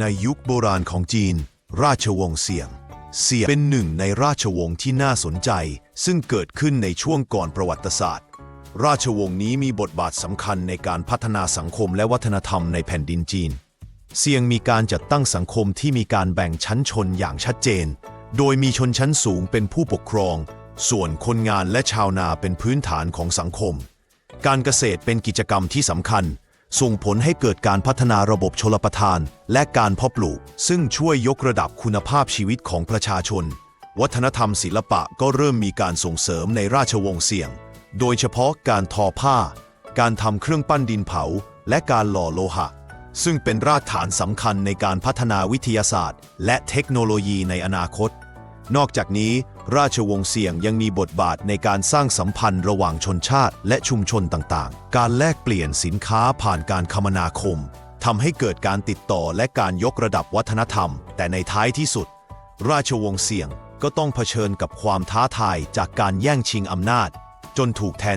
ในยุคโบราณของจีน ราชวงศ์เสี่ยง เสี่ยงเป็นหนึ่งในราชวงศ์ที่น่าสนใจ ซึ่งเกิดขึ้นในช่วงก่อนประวัติศาสตร์ ราชวงศ์นี้มีบทบาทสำคัญในการพัฒนาสังคมและวัฒนธรรมในแผ่นดินจีนเซียงมีการจัดตั้งสังคมที่มีการแบ่งชั้นชนอย่างชัดเจน โดยมีชนชั้นสูงเป็นผู้ปกครอง ส่วนคนงานและชาวนาเป็นพื้นฐานของสังคม การเกษตรเป็นกิจกรรมที่สำคัญ ส่งผลให้เกิดการพัฒนาระบบชลประทาน และการเพาะปลูก ซึ่งช่วยยกระดับคุณภาพชีวิตของประชาชน วัฒนธรรมศิลปะก็เริ่มมีการส่งเสริมในราชวงศ์เสี่ยง โดยเฉพาะการทอผ้า การทำเครื่องปั้นดินเผา และการหล่อโลหะ ซึ่งเป็นรากฐานสำคัญในการพัฒนาวิทยาศาสตร์ และเทคโนโลยีในอนาคต นอกจากนี้ ราชวงศ์เสี่ยงยังมีบทบาทในการสร้างสัมพันธ์ระหว่างชนชาติและชุมชนต่างๆ การแลกเปลี่ยนสินค้าผ่านการคมนาคมทำให้เกิดการติดต่อและการยกระดับวัฒนธรรม แต่ในท้ายที่สุด ราชวงศ์เสี่ยงก็ต้องเผชิญกับความท้าทายจากการแย่งชิงอำนาจ จนถูกแทน